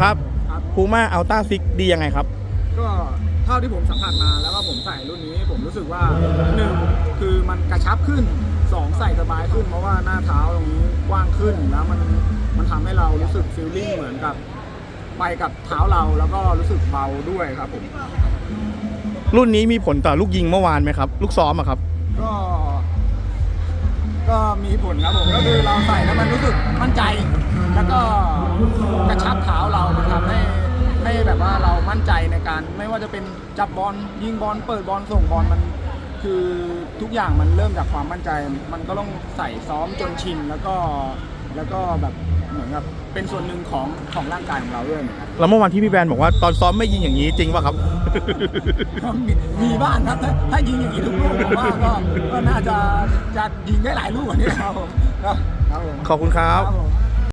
ครับครับ พูม่าอัลต้าซิกดียังไงครับ ก็เท่าที่ผมสัมผัสมาแล้วก็ผมใส่รุ่นนี้ผมรู้สึกว่าหนึ่งคือมันกระชับขึ้นสองใส่สบายขึ้น เพราะว่าหน้าเท้าตรงนี้กว้างขึ้นแล้วมันมันทำให้เรารู้สึกฟีลลิ่งเหมือนกับไปกับเท้าเราแล้วก็รู้สึกเบาด้วยครับผมรุ่นนี้มีผลต่อลูกยิงเมื่อวานไหมครับ ลูกซ้อมอะครับ ก็ ก็มีผลครับผมก็คือเราใส่แล้วมันรู้สึกมั่นใจ แล้วก็กระชับ เท้าเรา มันทำให้ให้แบบว่าเรามั่นใจในการ ไม่ว่าจะเป็นจับบอลยิงบอลเปิดบอลส่งบอลมันคือทุกอย่างมันเริ่มจากความมั่นใจ มันก็ต้องใส่ซ้อมจนชินแล้วก็แล้วก็แบบเหมือนกับเป็นส่วนหนึ่งของของร่างกายของเราด้วยเหมือนกันแล้วเมื่อวานที่พี่แบนบอกว่าตอนซ้อมไม่ยิงอย่างนี้จริงป่ะครับก็มีมีบ้างครับถ้าถ้ายิงอย่างนี้ทุกลูกผมว่าก็ก็น่าจะจะยิงได้หลายลูกกว่านี้ครับผมครับครับผมขอบคุณครับครับผม